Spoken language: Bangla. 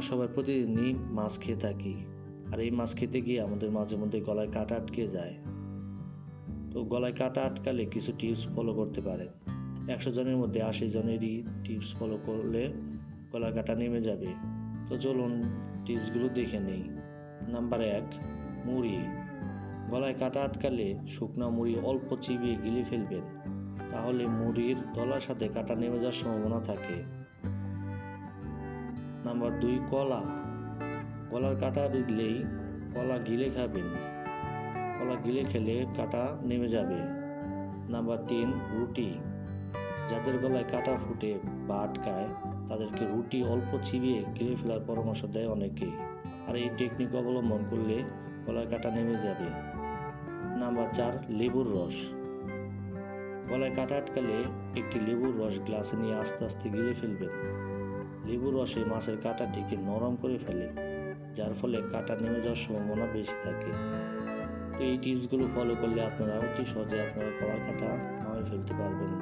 আমরা সবাই প্রতিদিনই মাছ খেয়ে থাকি। আর এই মাছ খেতে গিয়ে আমাদের মাঝে মধ্যে গলায় কাটা আটকে যায়। তো গলায় কাটা আটকালে কিছু টিপস ফলো করতে পারেন। একশো জনের মধ্যে আশি জনেরই টিপস ফলো করলে গলার কাটা নেমে যাবে। তো চলুন টিপসগুলো দেখে নেই। নাম্বার এক, মুড়ি। গলায় কাটা আটকালে শুকনো মুড়ি অল্প চিবিয়ে গিলে ফেলবেন। তাহলে মুড়ির তলার সাথে কাটা নেমে যাওয়ার সম্ভাবনা থাকে। নাম্বার দুই, কলা। কলার কাটা বিঁধলেই কলা গিলে খাবেন। কলা গিলে খেলে কাটা নেমে যাবে। নাম্বার তিন, রুটি। যাদের গলায় কাটা ফুটে বা আটকায়, তাদেরকে রুটি অল্প চিবিয়ে গিলে ফেলার পরামর্শ দেয় অনেকে। আর এই টেকনিক অবলম্বন করলে গলায় কাটা নেমে যাবে। নাম্বার চার, লেবুর রস। গলায় কাটা আটকালে একটি লেবুর রস গ্লাসে নিয়ে আস্তে আস্তে গিলে ফেলবেন। লেবুর রসে মাছের কাঁটাটিকে নরম করে ফেলে, যার ফলে কাঁটা নেমে যাওয়ার সম্ভাবনা বেশি থাকে। তো এই টিপসগুলো ফলো করলে আপনারা অতি সহজে আপনারা কলার কাঁটা নামে ফেলতে পারবেন।